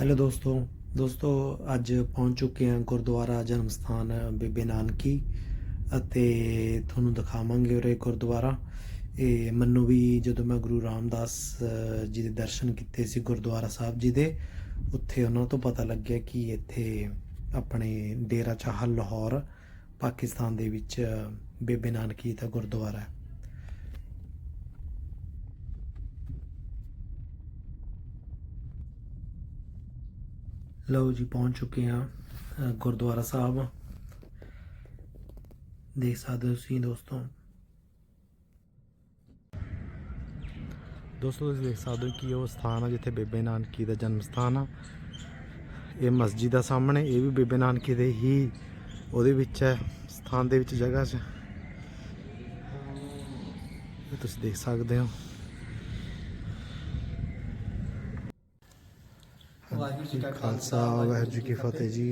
Hello ਦੋਸਤੋ ਦੋਸਤੋ, ਅੱਜ ਪਹੁੰਚ ਚੁੱਕੇ ਹਾਂ ਗੁਰਦੁਆਰਾ ਜਨਮ ਸਥਾਨ ਬੇਬੇ ਨਾਨਕੀ ਅਤੇ ਤੁਹਾਨੂੰ ਦਿਖਾਵਾਂਗੇ ਉਰੇ ਗੁਰਦੁਆਰਾ। ਇਹ ਮੈਨੂੰ ਵੀ ਜਦੋਂ ਮੈਂ ਗੁਰੂ ਰਾਮਦਾਸ ਜੀ ਦੇ ਦਰਸ਼ਨ ਕੀਤੇ ਸੀ ਗੁਰਦੁਆਰਾ ਸਾਹਿਬ ਜੀ ਦੇ, ਉੱਥੇ ਉਹਨਾਂ ਤੋਂ ਪਤਾ ਲੱਗਿਆ ਕਿ ਇੱਥੇ ਆਪਣੇ ਡੇਰਾ ਚਾਹ ਲਾਹੌਰ, ਪਾਕਿਸਤਾਨ ਦੇ ਵਿੱਚ ਬੇਬੇ ਨਾਨਕੀ ਦਾ ਗੁਰਦੁਆਰਾ ਹੈ। ਲਓ ਜੀ, ਪਹੁੰਚ ਚੁੱਕੇ ਹਾਂ ਗੁਰਦੁਆਰਾ ਸਾਹਿਬ। ਦੇਖ ਸਕਦੇ ਹੋ ਤੁਸੀਂ ਦੋਸਤੋ। ਦੋਸਤੋ, ਤੁਸੀਂ ਦੇਖ ਸਕਦੇ ਹੋ ਕਿ ਉਹ ਸਥਾਨ ਆ ਜਿੱਥੇ ਬੇਬੇ ਨਾਨਕੀ ਦਾ ਜਨਮ ਸਥਾਨ ਆ। ਇਹ ਮਸਜਿਦ ਦਾ ਸਾਹਮਣੇ, ਇਹ ਵੀ ਬੇਬੇ ਨਾਨਕੀ ਦੇ ਹੀ ਉਹਦੇ ਵਿੱਚ ਹੈ, ਸਥਾਨ ਦੇ ਵਿੱਚ ਜਗ੍ਹਾ 'ਚ। ਤੁਸੀਂ ਦੇਖ ਸਕਦੇ ਹੋ। ਵਾਹਿਗੁਰੂ ਜੀ ਕਾ ਖਾਲਸਾ ਵਾਹਿਗੁਰੂ ਜੀ ਕੀ ਫਤਿਹ ਜੀ।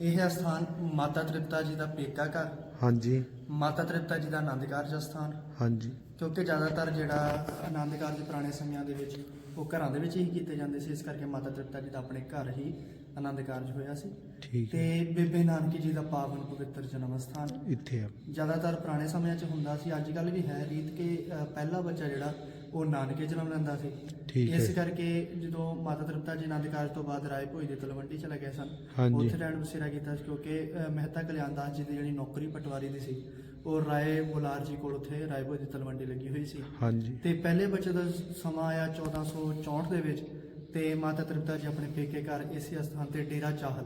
ਇਹ ਸਥਾਨ ਮਾਤਾ ਤ੍ਰਿਪਤਾ ਜੀ ਦਾ ਪੇਕਾ ਘਰ। ਹਾਂਜੀ। ਮਾਤਾ ਤ੍ਰਿਪਤਾ ਜੀ ਦਾ ਆਨੰਦ ਕਾਰਜ ਸਥਾਨ। ਹਾਂਜੀ। ਕਿਉਂਕਿ ਜ਼ਿਆਦਾਤਰ ਜਿਹੜਾ ਆਨੰਦ ਕਾਰਜ ਪੁਰਾਣੇ ਸਮਿਆਂ ਦੇ ਵਿੱਚ ਉਹ ਘਰਾਂ ਦੇ ਵਿੱਚ ਹੀ ਕੀਤੇ ਜਾਂਦੇ ਸੀ ਇਸ ਕਰਕੇ ਮਾਤਾ ਤ੍ਰਿਪਤਾ ਜੀ ਦਾ ਆਪਣੇ ਘਰ ਹੀ ਆਨੰਦ ਕਾਰਜ ਹੋਇਆ ਸੀ। ਠੀਕ ਤੇ ਬੇਬੇ ਨਾਨਕੀ ਜੀ ਦਾ ਪਾਵਨ ਪਵਿੱਤਰ ਜਨਮ ਸਥਾਨ। ਇੱਥੇ ਆ। ਜ਼ਿਆਦਾਤਰ ਪੁਰਾਣੇ ਸਮਿਆਂ 'ਚ ਹੁੰਦਾ ਸੀ ਅੱਜ ਕੱਲ ਵੀ ਹੈ ਰੀਤ ਕਿ ਪਹਿਲਾ ਬੱਚਾ ਜਿਹੜਾ ਉਹ ਨਾਨਕੇ ਜਨਮ ਲੈਂਦਾ ਸੀ ਠੀਕ ਹੈ। ਇਸ ਕਰਕੇ ਜਦੋਂ ਮਾਤਾ ਤ੍ਰਿਪਤਾ ਜੀ ਆਨੰਦ ਕਾਰਜ ਤੋਂ ਬਾਅਦ ਰਾਏ ਭੋਜ ਦੇ ਤਲਵੰਡੀ ਚਲੇ ਗਏ ਸਨ ਹਾਂਜੀ। ਉੱਥੇ ਰਹਿਣ ਬਸੇਰਾ ਕੀਤਾ ਸੀ ਕਿਉਂਕਿ ਅ, ਮਹਿਤਾ ਕਲਿਆਣ ਦਾਸ ਜੀ ਦੀ ਜਿਹੜੀ ਨੌਕਰੀ ਪਟਵਾਰੀ ਦੀ ਸੀ ਉਹ ਰਾਏ ਬੁਲਾਰ ਜੀ ਕੋਲ ਉੱਥੇ ਰਾਏ ਭੋਜ ਦੀ ਤਲਵੰਡੀ ਲੱਗੀ ਹੋਈ ਸੀ ਹਾਂਜੀ ਤੇ ਪਹਿਲੇ ਬੱਚੇ ਦਾ ਸਮਾਂ ਆਇਆ 1464 ਦੇ ਵਿੱਚ ਤੇ ਮਾਤਾ ਤ੍ਰਿਪਤਾ ਜੀ ਆਪਣੇ ਪੇਕੇ ਘਰ ਇਸੇ ਸਥਾਨ ਤੇ ਡੇਰਾ ਚਾਹਲ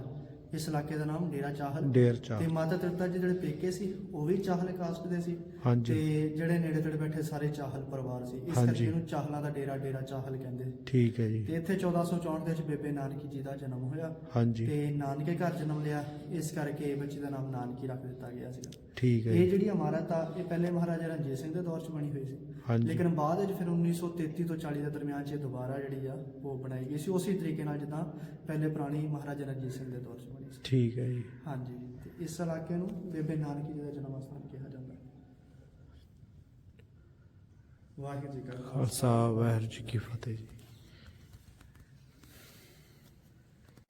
ਇਸ ਇਲਾਕੇ ਦਾ ਨਾਮ ਡੇਰਾ ਚਾਹਲ ਡੇਰ ਤੇ ਮਾਤਾ ਤ੍ਰਿਪਤਾ ਜੀ ਜਿਹੜੇ ਪੇਕੇ ਸੀ ਉਹ ਵੀ ਚਾਹਲ ਕਾਸਟ ਦੇ ਸੀ? ਹਾਂਜੀ। ਤੇ ਜਿਹੜੇ ਨੇੜੇ ਤੇੜੇ ਬੈਠੇ ਸਾਰੇ ਚਾਹਲ ਪਰਿਵਾਰ ਸੀ। ਇਸ ਹਾਂਜੀ। ਕਰਕੇ ਇਹਨੂੰ ਚਾਹਲਾਂ ਦਾ ਡੇਰਾ ਡੇਰਾ ਚਾਹਲ ਕਹਿੰਦੇ ਸੀ। ਠੀਕ ਹੈ ਜੀ। ਤੇ ਇੱਥੇ 1464 ਦੇ ਵਿੱਚ ਬੇਬੇ ਨਾਨਕੀ ਜੀ ਦਾ ਜਨਮ ਹੋਇਆ। ਹਾਂਜੀ। ਤੇ ਨਾਨਕੇ ਘਰ ਜਨਮ ਲਿਆ। ਇਸ ਕਰਕੇ ਬੱਚੇ ਦਾ ਨਾਮ ਨਾਨਕੀ ਰੱਖ ਦਿੱਤਾ ਗਿਆ ਸੀ ਠੀਕ ਹੈ ਇਹ ਜਿਹੜੀ ਇਮਾਰਤ ਆ ਇਹ ਪਹਿਲੇ ਮਹਾਰਾਜਾ ਰਣਜੀਤ ਸਿੰਘ ਦੇ ਦੌਰ 'ਚ ਬਣੀ ਹੋਈ ਸੀ। ਹਾਂਜੀ। ਲੇਕਿਨ ਬਾਅਦ ਵਿੱਚ ਫਿਰ 1933 ਤੋਂ 40 ਦੇ ਦਰਮਿਆਨ 'ਚ ਇਹ ਦੁਬਾਰਾ ਜਿਹੜੀ ਆ ਉਹ ਬਣਾਈ ਗਈ ਸੀ। ਉਸੇ ਤਰੀਕੇ ਨਾਲ ਜਿੱਦਾਂ ਪਹਿਲੇ ਪੁਰਾਣੀ ਮਹਾਰਾਜਾ ਰਣਜੀਤ ਸਿੰਘ ਦੇ ਦੌਰ 'ਚ ਬਣੀ ਸੀ। ਠੀਕ ਹੈ ਜੀ। ਹਾਂਜੀ। ਤੇ ਇਸ ਇਲਾਕੇ ਨੂੰ ਬੇਬੇ ਨਾਨਕੀ ਜੀ ਦਾ ਜਨਮ ਸਥਾਨ ਕਿਹਾ ਜਾਂਦਾ ਹੈ। ਵਾਹਿਗੁਰੂ ਜੀ ਕਾ ਖਾਲਸਾ। ਖਾਲਸਾ ਵਾਹਿਗੁਰੂ ਜੀ ਕੀ ਫਤਿਹ ਜੀ।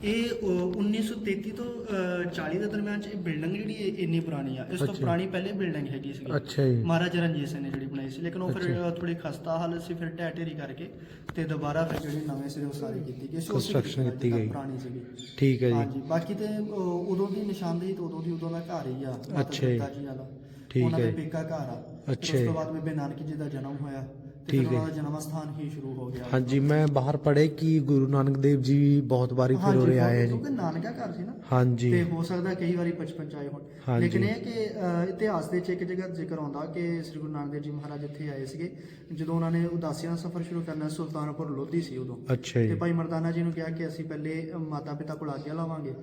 ਇਹ ਅ, 1933 ਤੋਂ ਅ, 40 ਦੇ ਦਰਮਿਆਨ ਚ ਇਹ ਬਿਲਡਿੰਗ ਜਿਹੜੀ ਇਹ ਇੰਨੀ ਪੁਰਾਣੀ ਆ ਇਸ ਤੋਂ ਅੱਛਾ। ਪੁਰਾਣੀ ਪਹਿਲੇ ਬਿਲਡਿੰਗ ਹੈਗੀ ਸੀ ਅੱਛਾ ਜੀ ਮਹਾਰਾਜਾ ਰਣਜੀਤ ਸਿੰਘ ਨੇ ਜਿਹੜੀ ਬਣਾਈ ਸੀ ਲੇਕਿਨ ਉਹ ਫਿਰ ਅੱਛਾ। ਥੋੜੀ ਖਸਤਾ ਹਾਲਤ ਸੀ ਫਿਰ ਢਹਿ ਢੇਰੀ ਕਰਕੇ ਤੇ ਦੁਬਾਰਾ ਫਿਰ ਜਿਹੜੀ ਨਵੇਂ ਸਿਰੇ ਉਸਾਰੀ ਕੀਤੀ ਗਈ ਸੀ ਉਸੇ Construction ਤਰੀਕੇ ਨਾਲ ਕੀਤੀ ਜਿੱਦਾਂ ਗਈ। ਪੁਰਾਣੀ ਸੀਗੀ ਠੀਕ ਹੈ ਜੀ ਹਾਂਜੀ ਬਾਕੀ ਤੇ ਅ, ਉਦੋਂ ਦੀ ਨਿਸ਼ਾਨਦੇਹੀ ਤੇ ਉਦੋਂ ਦੀ ਉਦੋਂ ਦਾ ਘਰ ਹੀ ਆ ਮਾਤਾ ਅੱਛਾ ਜੀ। ਪਿਤਾ ਠੀਕ ਉਹਨਾਂ ਹੈ ਦੇ ਜੀ। ਪੇਕਾ ਘਰ ਆ ਫਿਰ ਅੱਛਾ ਉਸ ਜੀ। ਤੋਂ ਬਾਅਦ ਬੇਬੇ ਨਾਨਕੀ ਜੀ ਦਾ ਜਨਮ ਹੋਇਆ ਠੀਕ ਹੈ। ਜਨਮ ਸਥਾਨ ਹੀ ਸ਼ੁਰੂ ਹੋ ਗਿਆ। ਹਾਂਜੀ ਮੈਂ ਬਾਹਰ ਪੜ੍ਹੇ ਕਿ ਗੁਰੂ ਨਾਨਕ ਦੇਵ ਜੀ ਬਹੁਤ ਵਾਰੀ ਫਿਰ ਉਰੇ ਆਏ ਜੀ। ਕਿਉਂਕਿ ਨਾਨਕਾ ਘਰ ਸੀ ਨਾ। ਹਾਂਜੀ। ਤੇ ਹੋ ਸਕਦਾ ਕਈ ਵਾਰੀ ਬਚਪਨ ਚ ਆਏ ਹੋਣ। ਲੇਕਿਨ ਇਹ ਕਿ ਇਤਿਹਾਸ ਦੇ ਵਿੱਚ ਇੱਕ ਜਗ੍ਹਾ ਜ਼ਿਕਰ ਆਉਂਦਾ ਕਿ ਸ੍ਰੀ ਗੁਰੂ ਨਾਨਕ ਦੇਵ ਜੀ ਮਹਾਰਾਜ ਇੱਥੇ ਆਏ ਸੀਗੇ। ਜਦੋਂ ਉਹਨਾਂ ਨੇ ਉਦਾਸੀਆਂ ਦਾ ਸਫ਼ਰ ਸ਼ੁਰੂ ਕਰਨਾ ਸੁਲਤਾਨਪੁਰ ਲੋਧੀ ਸੀ ਉਦੋਂ। ਅੱਛਾ ਤੇ ਭਾਈ ਮਰਦਾਨਾ ਜੀ ਨੂੰ ਕਿਹਾ ਕਿ ਅਸੀਂ ਪਹਿਲੇ ਮਾਤਾ ਪਿਤਾ ਕੋਲ ਆਗਿਆ ਲਾਵਾਂਗੇ।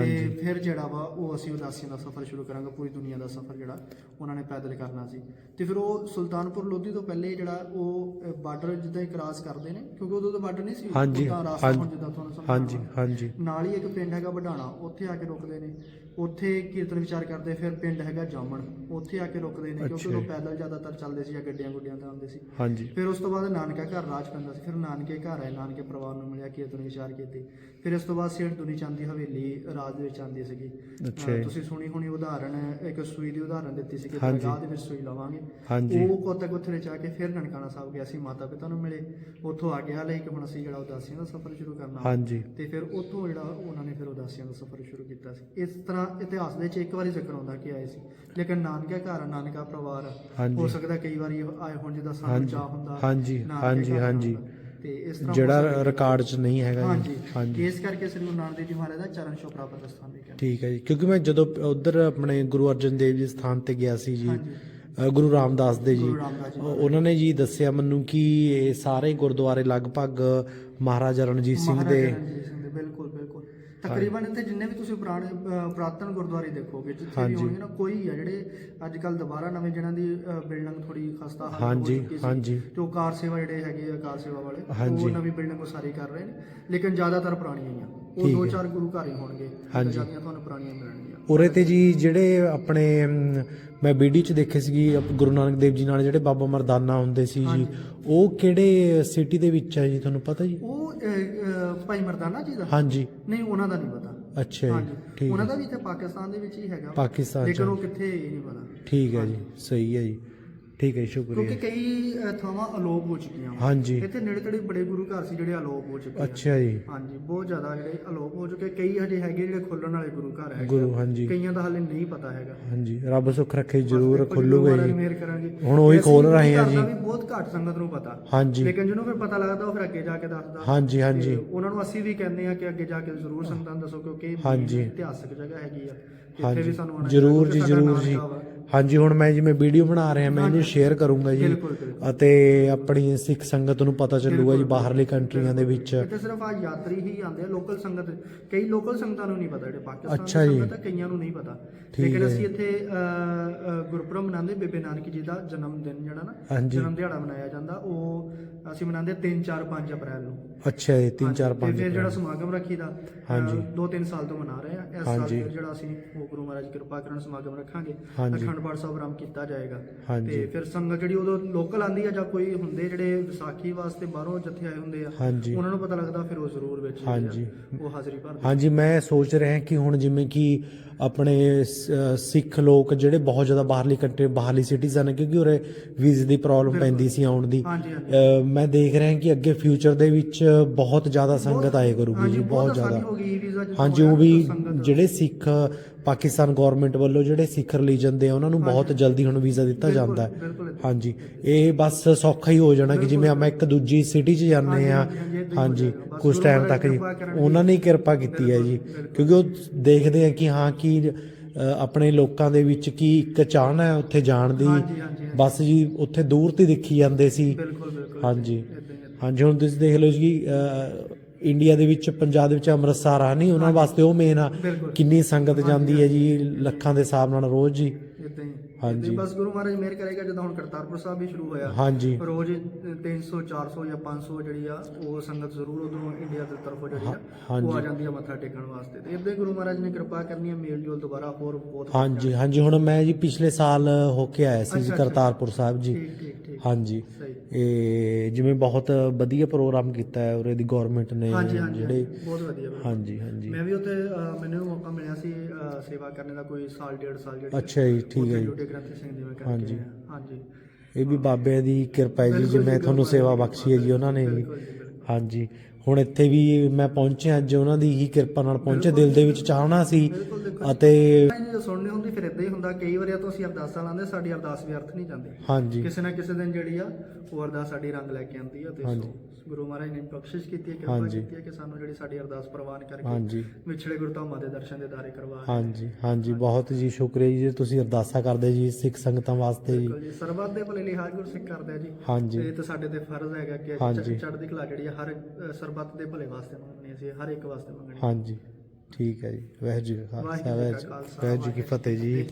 ਤੇ। ਫਿਰ ਜਿਹੜਾ ਵਾ ਉਹ ਅਸੀਂ ਉਦਾਸੀਆਂ ਦਾ ਸਫ਼ਰ ਸ਼ੁਰੂ ਕਰਾਂਗੇ ਪੂਰੀ ਦੁਨੀਆ ਦਾ ਸਫ਼ਰ ਜਿਹੜਾ ਉਹਨਾਂ ਨੇ ਪੈਦਲ ਕਰਨਾ ਸੀ। ਤੇ ਫਿਰ ਉਹ ਸੁਲਤਾਨਪੁਰ ਲੋਧੀ ਤੋਂ ਪਹਿਲੇ ਜਿਹੜਾ ਉਹ ਬਾਰਡਰ ਜਿੱਦਾਂ ਹੀ ਕ੍ਰਾਸ ਕਰਦੇ ਨੇ ਕਿਉਂਕਿ ਉਦੋਂ ਤਾਂ ਬਾਰਡਰ ਨਹੀਂ ਸੀ ਹਾਂਜੀ, ਉਦਾਂ ਰਾਸਤਾ ਹਾਂਜੀ, ਹੁਣ ਜਿੱਦਾਂ ਤੁਹਾਨੂੰ ਸਮਝ ਹਾਂਜੀ ਆਉਣਾ। ਹਾਂਜੀ ਨਾਲ ਹੀ ਇੱਕ ਪਿੰਡ ਹੈਗਾ ਵਡਾਣਾ ਉੱਥੇ ਆ ਕੇ ਰੁਕਦੇ ਨੇ ਉੱਥੇ ਕੀਰਤਨ ਵਿਚਾਰ ਕਰਦੇ ਫਿਰ ਪਿੰਡ ਹੈਗਾ ਜਾਮਣ ਉੱਥੇ ਆ ਕੇ ਰੁਕਦੇ ਨੇ ਕਿਉਂਕਿ ਉਹ ਜੀ। ਪੈਦਲ ਜ਼ਿਆਦਾਤਰ ਚੱਲਦੇ ਸੀ ਜਾਂ ਗੱਡੀਆਂ ਗੁੱਡੀਆਂ ਤੇ ਆਉਂਦੇ ਸੀ। ਹਾਂਜੀ। ਫਿਰ ਉਸ ਤੋਂ ਬਾਅਦ ਨਾਨਕਾ ਘਰ ਰਾਜ ਪੈਂਦਾ ਸੀ ਫਿਰ ਨਾਨਕੇ ਘਰ ਆਏ ਨਾਨਕੇ ਪਰਿਵਾਰ ਨੂੰ ਮਿਲਿਆ ਕੀਰਤਨ ਵਿਚਾਰ ਕੀਤੀ। ਫਿਰ ਇਸ ਤੋਂ ਬਾਅਦ ਸੇਠ ਦੁਨੀ ਚੰਦ ਦੀ ਹਵੇਲੀ ਰਾਜ ਦੇ ਵਿੱਚ ਆਉਂਦੀ ਸੀਗੀ। ਜੀ। ਤੁਸੀਂ ਸੁਣੀ ਹੋਣੀ ਉਦਾਹਰਣ ਇੱਕ ਸੂਈ ਦੀ ਉਦਾਹਰਣ ਦਿੱਤੀ ਸੀ ਕਿ। ਦਰਗਾਹ ਦੇ ਵਿੱਚ ਸੂਈ ਲਵਾਂਗੇ। ਉਹ ਕੋਤਕ ਉੱਥੇ ਰਚਾ ਕੇ ਫਿਰ ਨਨਕਾਣਾ ਸਾਹਿਬ ਗਿਆ ਸੀ ਮਾਤਾ ਪਿਤਾ ਨੂੰ ਮਿਲੇ। ਉੱਥੋਂ ਆ ਗਿਆ ਲਈ ਕਿ ਹੁਣ ਅਸੀਂ ਜਿਹੜਾ ਉਦਾਸੀਆਂ ਦਾ ਸਫ਼ਰ ਸ਼ੁਰੂ ਕਰਨਾ। ਹਾਂਜੀ। ਤੇ ਫਿਰ ਉੱਥੋਂ ਜਿਹੜਾ ਉਹਨਾਂ ਨੇ ਫਿਰ ਉਦਾਸੀਆਂ ਦਾ ਸਫ਼ਰ ਸ਼ੁਰੂ ਕੀਤਾ ਸੀ। ਇਸ ਤਰ੍ਹਾਂ ਇਤਿਹਾਸ ਵਿੱਚ ਇੱਕ ਵਾਰੀ ਜ਼ਿਕਰ ਆਉਂਦਾ ਕਿ ਆਏ ਸੀ। ਲੇਕਿਨ ਨਾਨਕਾ ਘਰ ਆ, ਨਾਨਕਾ ਪਰਿਵਾਰ ਆ। ਹਾਂਜੀ। ਹੋ ਸਕਦਾ ਕਈ ਵਾਰੀ ਆਏ ਹੋਣ ਜਿਹਦਾ ਸਾਨੂੰ ਹਾਂਜੀ, ਚਾਹ ਹੁੰਦਾ ਹਾਂਜੀ, ਨਾਨਕੇ ਹਾਂਜੀ, ਘਰ ਹਾਂਜੀ। ਤੇ ਇਸ ਤਰ੍ਹਾਂ ਹੋ ਜਿਹੜਾ ਸਕਦਾ ਰਿਕਾਰਡ 'ਚ ਨਹੀਂ ਹੈਗਾ ਜੀ। ਹਾਂਜੀ। ਹਾਂਜੀ। ਇਸ ਕਰਕੇ ਸ੍ਰੀ ਗੁਰੂ ਨਾਨਕ ਦੇਵ ਜੀ ਮਹਾਰਾਜ ਦਾ ਚਰਨ ਛੋਹ ਪ੍ਰਾਪਤ ਸਥਾਨ ਵੀ ਕਹਿੰਦੇ ਠੀਕ ਹੈ ਜੀ। ਕਿਉਂਕਿ ਮੈਂ ਜਦੋਂ ਉਧਰ ਆਪਣੇ ਗੁਰੂ ਅਰਜਨ ਦੇਵ ਜੀ ਸਥਾਨ ਤੇ ਗਿਆ ਸੀ ਜੀ ਹਾਂਜੀ। ਅ, ਗੁਰੂ ਰਾਮਦਾਸ ਦੇ ਜੀ ਗੁਰੂ ਰਾਮਦਾਸ ਜੀ। ਉਹ- ਉਹਨਾਂ ਨੇ ਜੀ ਦੱਸਿਆ ਮੈਨੂੰ ਕਿ ਇਹ ਸਾਰੇ ਗੁਰਦੁਆਰੇ ਲਗਭਗ ਮਹਾਰਾਜਾ ਰਣਜੀਤ ਸਿੰਘ ਮਹਾਰਾਜਾ ਦੇ ਰਣਜੀਤ ਸਿੰਘ ਦੇ ਬਿਲਕੁਲ। ਤਕਰੀਬਨ ਇੱਥੇ ਜਿੰਨੇ ਵੀ ਤੁਸੀਂ ਪੁਰਾਣੇ ਅ, ਪੁਰਾਤਨ ਗੁਰਦੁਆਰੇ ਦੇਖੋਗੇ ਜਿੱਥੇ ਵੀ ਹਾਂਜੀ। ਹੋਣਗੇ ਨਾ ਕੋਈ ਆ ਜਿਹੜੇ ਅੱਜ ਕੱਲ ਦੁਬਾਰਾ ਨਵੇਂ ਜਿਹਨਾਂ ਦੀ ਬਿਲਡਿੰਗ ਥੋੜੀ ਖਸਤਾ ਹਾਲਤ ਹਾਂਜੀ, ਹੋ ਚੁੱਕੀ ਸੀ ਹਾਂਜੀ। ਤੇ ਉਹ ਕਾਰ ਸੇਵਾ ਜਿਹੜੇ ਹੈਗੇ ਆ ਕਾਰ ਸੇਵਾ ਵਾਲੇ ਹਾਂਜੀ। ਉਹ ਨਵੀਂ ਬਿਲਡਿੰਗ ਉਸਾਰੀ ਕਰ ਰਹੇ ਨੇ ਲੇਕਿਨ ਜ਼ਿਆਦਾਤਰ ਹੀ ਆ ਉਹ ਦੋ। ਚਾਰ ਗੁਰੂ ਘਰ ਹੀ ਹੋਣਗੇ। ਹਾਂਜੀ। ਪੰਜਾਬੀਆਂ ਤੁਹਾਨੂੰ ਪੁਰਾਣੀਆਂ ਮਿਲਣਗੀਆਂ। ਉਰੇ ਤੇ ਜੀ ਜਿਹੜੇ ਆਪਣੇ ਮੈਂ ਵੀਡੀਓ 'ਚ ਦੇਖੇ ਸੀਗੀ ਗੁਰੂ ਨਾਨਕ ਦੇਵ ਜੀ ਨਾਲ ਜਿਹੜੇ ਬਾਬਾ ਮਰਦਾਨਾ ਹੁੰਦੇ ਸੀ ਜੀ ਉਹ ਕਿਹੜੇ ਸਿਟੀ ਦੇ ਵਿੱਚ ਹੈ ਜੀ ਤੁਹਾਨੂੰ ਪਤਾ ਜੀ? ਉਹ ਭਾਈ ਮਰਦਾਨਾ ਜੀ ਦਾ? ਹਾਂਜੀ। ਨਹੀਂ ਉਹਨਾਂ ਦਾ ਨਹੀਂ ਪਤਾ। ਅੱਛਾ ਜੀ ਠੀਕ ਉਹਨਾਂ ਦਾ ਵੀ ਇੱਥੇ ਪਾਕਿਸਤਾਨ ਦੇ ਵਿੱਚ ਹੀ ਹੈਗਾ। ਪਾਕਿਸਤਾਨ ਲੇਕਿਨ ਉਹ ਕਿੱਥੇ ਇਹ ਨਹੀਂ ਪਤਾ। ਠੀਕ ਹੈ ਜੀ ਸਹੀ ਹੈ ਜੀ। ਠੀਕ ਹੈ ਜੀ, ਕਿਉਂਕਿ ਸ਼ੁਕਰੀਆ ਕਈ ਥਾਵਾਂ ਅਲੋਪ ਹੋ ਚੁੱਕੀਆਂ ਵਾਂ। ਹਾਂਜੀ। ਇੱਥੇ ਨੇੜੇ ਤੇੜੇ ਬੜੇ ਗੁਰੂ ਘਰ ਸੀ ਜਿਹੜੇ ਅਲੋਪ ਹੋ ਚੁੱਕੇ ਆ। ਅੱਛਾ ਜੀ। ਹਾਂਜੀ ਬਹੁਤ ਜ਼ਿਆਦਾ ਜਿਹੜੇ ਅਲੋਪ ਹੋ ਚੁੱਕੇ ਕਈ ਹਜੇ ਹੈਗੇ ਜਿਹੜੇ ਖੁੱਲਣ ਵਾਲੇ ਗੁਰੂ ਘਰ ਹੈਗੇ ਗੁਰੂ ਹਾਂਜੀ। ਕਈਆਂ ਦਾ ਹਾਲੇ ਨਹੀਂ ਪਤਾ ਹੈਗਾ। ਹਾਂਜੀ ਰੱਬ ਸੁੱਖ ਰੱਖੇ ਜਰੂਰ ਦੇਖੋ ਜੀ, ਖੁੱਲੂਗਾ ਗੁਰੂ ਮਹਾਰਾਜ ਜੀ। ਮਿਹਰ ਕਰਾਂਗੇ। ਹੁਣ ਉਹੀ ਤੇ ਅਸੀਂ ਖੋਲ ਰਹੇ ਆ ਘਰ ਜੀ। ਵੀ ਬਹੁਤ ਘੱਟ ਸੰਗਤ ਨੂੰ ਪਤਾ। ਹਾਂਜੀ। ਲੇਕਿਨ ਜਿਹਨੂੰ ਫਿਰ ਪਤਾ ਲੱਗਦਾ ਉਹ ਫਿਰ ਅੱਗੇ ਜਾ ਕੇ ਦੱਸਦਾ। ਹਾਂਜੀ ਹਾਂਜੀ। ਉਹਨਾਂ ਨੂੰ ਅਸੀਂ ਵੀ ਕਹਿੰਦੇ ਆ ਕਿ ਅੱਗੇ ਜਾ ਕੇ ਜ਼ਰੂਰ ਸੰਗਤਾਂ ਨੂੰ ਦੱਸੋ ਕਿਉਂਕਿ ਇਹ ਹਾਂਜੀ। ਇਤਿਹਾਸਕ ਜਗ੍ਹਾ ਹੈਗੀ ਆ। ਇੱਥੇ ਹਾਂਜੀ। ਵੀ ਸਾਨੂੰ ਆਉਣਾ ਜਰੂਰ ਜੀ ਕਿਉਂਕਿ ਜਰੂਰ ਸਾਡਾ ਜੀ। ਨਾਮ ਵਾ। ਹਾਂਜੀ ਹੁਣ ਮੈਂ ਜਿਵੇਂ ਵੀਡੀਓ ਬਣਾ ਰਿਹਾ ਮੈਂ ਇਹਨੂੰ ਸ਼ੇਅਰ ਕਰੂੰਗਾ ਜੀ। ਅਤੇ ਆਪਣੀ ਸਿੱਖ ਸੰਗਤ ਨੂੰ ਪਤਾ ਚੱਲੂਗਾ ਜੀ ਬਾਹਰਲੀ ਕੰਟਰੀਆਂ ਦੇ ਵਿੱਚ। ਇੱਥੇ ਸਿਰਫ ਆ ਯਾਤਰੀ ਹੀ ਆਉਂਦੇ ਆ ਲੋਕਲ ਸੰਗਤ। ਕਈ ਲੋਕਲ ਸੰਗਤਾਂ ਨੂੰ ਨਹੀਂ ਪਤਾ ਜਿਹੜੇ ਪਾਕਿਸਤਾਨ ਅੱਛਾ ਦੀ ਜੀ। ਸੰਗਤ ਆ ਕਈਆਂ ਨੂੰ ਨਹੀਂ ਪਤਾ। ਠੀਕ ਲੇਕਿਨ ਹੈ। ਅਸੀਂ ਇੱਥੇ ਅਹ, ਅਹ, ਗੁਰਪੁਰਬ ਮਨਾਉਂਦੇ ਬੇਬੇ ਨਾਨਕੀ ਜੀ ਦਾ ਜਨਮ ਦਿਨ ਜਿਹੜਾ ਨਾ ਹਾਂਜੀ। ਜਨਮ ਦਿਹਾੜਾ ਮਨਾਇਆ ਜਾਂਦਾ। ਉਹ ਅਸੀਂ ਮਨਾਉਂਦੇ 3 4 5 ਅਪ੍ਰੈਲ ਨੂੰ। ਅੱਛਾ ਜੀ 3 4 ਤੇ 5 ਫਿਰ ਜਿਹੜਾ ਸਮਾਗਮ ਰੱਖੀਦਾ ਹਾਂਜੀ। 2-3 ਸਾਲ ਤੋਂ ਮਨਾ ਰਹੇ ਆ ਇਸ ਸਾਲ ਜਿਹੜਾ ਅਸੀਂ ਉਹ ਗੁਰੂ ਮਹਾਰਾਜ ਕਿਰਪਾ ਕਰਨ ਸਮਾਗਮ ਰੱਖਾਂਗੇ। ਅਖੰਡ ਪਾਠ ਸਾਹਿਬ ਆਰੰਭ ਕੀਤਾ ਜਾਏਗਾ ਹਾਂਜੀ। ਤੇ ਫਿਰ ਸੰਗਤ ਜਿਹੜੀ ਉਦੋਂ ਲੋਕਲ ਆਂਦੀ ਆ ਜਾਂ ਕੋਈ ਹੁੰਦੇ ਜਿਹੜੇ ਵਿਸਾਖੀ ਵਾਸਤੇ ਬਾਹਰੋਂ ਜੱਥੇ ਆਏ ਹੁੰਦੇ ਆ ਹਾਂਜੀ ਉਹਨਾਂ ਨੂੰ ਪਤਾ ਲੱਗਦਾ ਫਿਰ ਉਹ ਜ਼ਰੂਰ ਵਿੱਚ ਜਿਹੜੇ ਆ, ਹਾਂਜੀ। ਉਹ ਹਾਜ਼ਰੀ ਭਰਦੇ ਹਾਂਜੀ ਮੈਂ ਸੋਚ ਰਿਹਾ ਕਿ ਹੁਣ ਜਿਵੇਂ ਕਿ ਆਪਣੇ ਸਿੱਖ ਲੋਕ ਜਿਹੜੇ ਬਹੁਤ ਜ਼ਿਆਦਾ ਬਾਹਰਲੀ ਕੰਟਰੀ ਬਾਹਰਲੀ ਸਿਟੀਜ਼ਨ ਹੈ ਕਿਉਂਕਿ ਉਰੇ ਵੀਜ਼ੇ ਦੀ ਪ੍ਰੋਬਲਮ ਪੈਂਦੀ ਸੀ ਆਉਣ ਦੀ। ਮੈਂ ਦੇਖ ਰਿਹਾ ਕਿ ਅੱਗੇ ਫਿਊਚਰ ਦੇ ਵਿੱਚ ਬਹੁਤ ਜ਼ਿਆਦਾ ਸੰਗਤ ਆਏ ਕਰੂਗੀ ਜੀ ਬਹੁਤ ਜ਼ਿਆਦਾ। ਹਾਂਜੀ ਉਹ ਵੀ ਜਿਹੜੇ ਸਿੱਖ ਪਾਕਿਸਤਾਨ ਗਵਰਨਮੈਂਟ ਵੱਲੋਂ ਜਿਹੜੇ ਸਿੱਖ ਰਿਲੀਜਨ ਦੇ ਆ ਉਹਨਾਂ ਨੂੰ ਬਹੁਤ ਜਲਦੀ ਹੁਣ ਵੀਜ਼ਾ ਦਿੱਤਾ ਜਾਂਦਾ। ਹੈ। ਹਾਂਜੀ ਇਹ ਬਸ ਸੌਖਾ ਹੀ ਹੋ ਜਾਣਾ ਕਿ ਜਿਵੇਂ ਆਪਾਂ ਇੱਕ ਦੂਜੀ ਸਿਟੀ 'ਚ ਜਾਂਦੇ ਆ ਹਾਂਜੀ, ਕੁਝ ਟਾਈਮ ਤੱਕ ਜੀ। ਉਹਨਾਂ ਨੇ ਕਿਰਪਾ ਕੀਤੀ ਹੈ ਜੀ। ਕਿਉਂਕਿ ਉਹ ਦੇਖਦੇ ਆ ਕਿ ਹਾਂ ਕਿ ਅ, ਆਪਣੇ ਲੋਕਾਂ ਦੇ ਵਿੱਚ ਕੀ ਇੱਕ ਚਾਹਨਾ ਹੈ ਉੱਥੇ ਜਾਣ ਦੀ। ਬਸ ਜੀ ਉੱਥੇ ਦੂਰ ਤੇ ਦੇਖੀ ਜਾਂਦੇ ਸੀ। ਬਿਲਕੁਲ ਬਿਲਕੁਲ। ਹਾਂਜੀ। ਹਾਂਜੀ ਹੁਣ ਤੁਸੀਂ ਦੇਖ ਲਓ ਜੀ ਇੰਡੀਆ ਦੇ ਵਿੱਚ ਪੰਜਾਬ ਦੇ ਵਿੱਚ ਅੰਮ੍ਰਿਤਸਰ ਆ ਨਹੀਂ? ਉਹਨਾਂ ਵਾਸਤੇ ਉਹ ਮੇਨ ਆ। ਕਿੰਨੀ ਸੰਗਤ ਜਾਂਦੀ ਹੈ ਜੀ ਲੱਖਾਂ ਦੇ ਹਿਸਾਬ ਨਾਲ ਰੋਜ਼ ਜੀ। ਹਾਂਜੀ। ਬਸ ਗੁਰੂ ਮਹਾਰਾਜ ਮਿਹਰ ਕਰੇਗਾ ਜਦੋਂ ਹੁਣ ਕਰਤਾਰਪੁਰ ਸਾਹਿਬ ਵੀ ਸ਼ੁਰੂ ਹੋਇਆ ਹਾਂਜੀ ਰੋਜ਼ 300 400 ਜਾਂ 500 ਜਿਹੜੀ ਆ ਉਹ ਸੰਗਤ ਜ਼ਰੂਰ ਉਧਰੋਂ ਇੰਡੀਆ ਦੀ ਤਰਫੋਂ ਜਿਹੜੀ ਆ। ਉਹ ਆ ਜਾਂਦੀ ਆ ਮੱਥਾ ਟੇਕਣ ਵਾਸਤੇ ਤੇ ਇਦਾਂ ਗੁਰੂ ਮਹਾਰਾਜ ਨੇ ਕਿਰਪਾ ਕਰਨੀ ਆ ਮੇਲ ਜੋਲ ਦੁਬਾਰਾ ਹੋਰ ਬਹੁਤ ਹਾਂਜੀ ਹਾਂਜੀ ਹੁਣ ਮੈਂ ਜੀ ਪਿਛਲੇ ਸਾਲ ਹੋ ਕੇ ਆਇਆ ਸੀ ਜੀ। ਕਰਤਾਰਪੁਰ ਸਾਹਿਬ ਜੀ ਹਾਂਜੀ ਸਹੀ ਇਹ ਜਿਵੇਂ ਬਹੁਤ ਵਧੀਆ ਪ੍ਰੋਗਰਾਮ ਕੀਤਾ ਹੈ ਉਰੇ ਦੀ ਗਵਰਨਮੈਂਟ ਨੇ ਹਾਂਜੀ ਹਾਂਜੀ ਜਿਹੜੇ ਬਹੁਤ ਵਧੀਆ। ਹਾਂਜੀ ਹਾਂਜੀ ਮੈਂ ਵੀ ਉੱਥੇ ਮੈਨੂੰ ਵੀ ਮੌਕਾ ਮਿਲਿਆ ਸੀ ਸੇਵਾ ਕਰਨ ਦਾ ਕੋਈ ਸਾਲ ਡੇਢ ਸਾਲ ਜਿਹੜੀ ਅੱਛਾ ਜੀ ਠੀਕ ਹੈ ਜੀ ਡਿਊਟੀ ਗ੍ਰੰਥੀ ਸਿੰਘ ਜੀ ਮੈਂ ਕਰਕੇ ਹਾਂਜੀ। ਆਇਆ। ਹਾਂਜੀ ਇਹ ਵੀ ਬਾਬਿਆਂ ਦੀ ਕਿਰਪਾ ਹੈ ਜੀ ਬਿਲਕੁਲ ਜਿਵੇਂ ਤੁਹਾਨੂੰ ਬਿਲਕੁਲ ਸੇਵਾ ਬਖਸ਼ੀ ਹੈ ਜੀ ਉਹਨਾਂ ਨੇ ਜੀ ਬਿਲਕੁਲ ਜੀ, ਬਿਲਕੁਲ। ਹਾਂਜੀ ਹੁਣ ਇੱਥੇ ਵੀ ਮੈਂ ਪਹੁੰਚਿਆ ਅੱਜ ਉਹਨਾਂ ਦੀ ਹੀ ਕਿਰਪਾ ਨਾਲ ਪਹੁੰਚੇ ਦਿਲ ਦੇ ਵਿੱਚ ਚਾਹਣਾ ਸੀ ਅਤੇ ਜਦੋਂ ਸੁਣਨੀ ਹੁੰਦੀ ਫਿਰ ਇਦਾਂ ਹੀ ਹੁੰਦਾ ਕਈ ਵਾਰੀ ਤੋਂ ਅਸੀਂ ਅਰਦਾਸਾਂ ਲਾਉਂਦੇ ਸਾਡੀ ਅਰਦਾਸ ਵੀ ਅਰਥ ਨਹੀਂ ਜਾਂਦੀ ਹਾਂਜੀ ਕਿਸੇ ਨਾ ਕਿਸੇ ਦਿਨ ਜਿਹੜੀ ਆ ਉਹ ਅਰਦਾਸ ਸਾਡੀ ਰੰਗ ਲੈ ਕੇ ਆਉਂਦੀ ਆ ਤੇ ਹਾਂਜੀ। ਸੋ ਗੁਰੂ ਮਹਾਰਾਜ ਨੇ ਬਖਸ਼ਿਸ਼ ਕੀਤੀ ਹੈ ਕਿਰਪਾ ਹਾਂਜੀ। ਕੀਤੀ ਹੈ ਕਿ ਸਾਨੂੰ ਜਿਹੜੀ ਸਾਡੀ ਅਰਦਾਸ ਪ੍ਰਵਾਨ ਕਰਕੇ ਹਾਂਜੀ ਵਿਛੜੇ ਗੁਰਧਾਮਾਂ ਦੇ ਦਰਸ਼ਨ ਦੇ ਦਾਰੇ ਕਰਵਾ। ਹਾਂਜੀ ਹਾਂਜੀ ਬਹੁਤ ਜੀ ਸ਼ੁਕਰੀਆ ਜੀ ਤੁਸੀਂ ਅਰਦਾਸਾ ਕਰਦੇ ਜੀ ਸਿੱਖ ਸੰਗਤਾਂ ਵਾਸਤੇ ਜੀ ਬਿਲਕੁਲ ਜੀ ਸਰਬੱਤ ਦੇ ਭਲੇ ਲਈ ਹਰ ਗੁਰ ਸਿੱਖ ਕਰਦਾ ਜੀ ਹਾਂਜੀ ਤੇ ਇਹ ਤਾਂ ਸਾਡੇ ਤੇ ਫਰਜ਼ ਹੈਗਾ ਕਿ ਹਾਂਜੀ। ਚੜ੍ਹਦੀ ਕਲਾ ਜਿਹੜੀ ਆ ਹਰ ਅ, ਸਰਬੱਤ ਦੇ ਭਲੇ ਵਾਸਤੇ ਮੰਗਣੀ ਅਸੀਂ ਹਰ ਇੱਕ ਵਾਸਤੇ ਮੰਗਣੀ ਹਾਂਜੀ ਠੀਕ ਹੈ ਜੀ ਵਾਹਿਗੁਰੂ ਜੀ ਕਾ ਖਾਲਸਾ ਵਾਹਿਗੁਰੂ ਜੀ ਕਾ ਫਤਿਹ ਜੀ।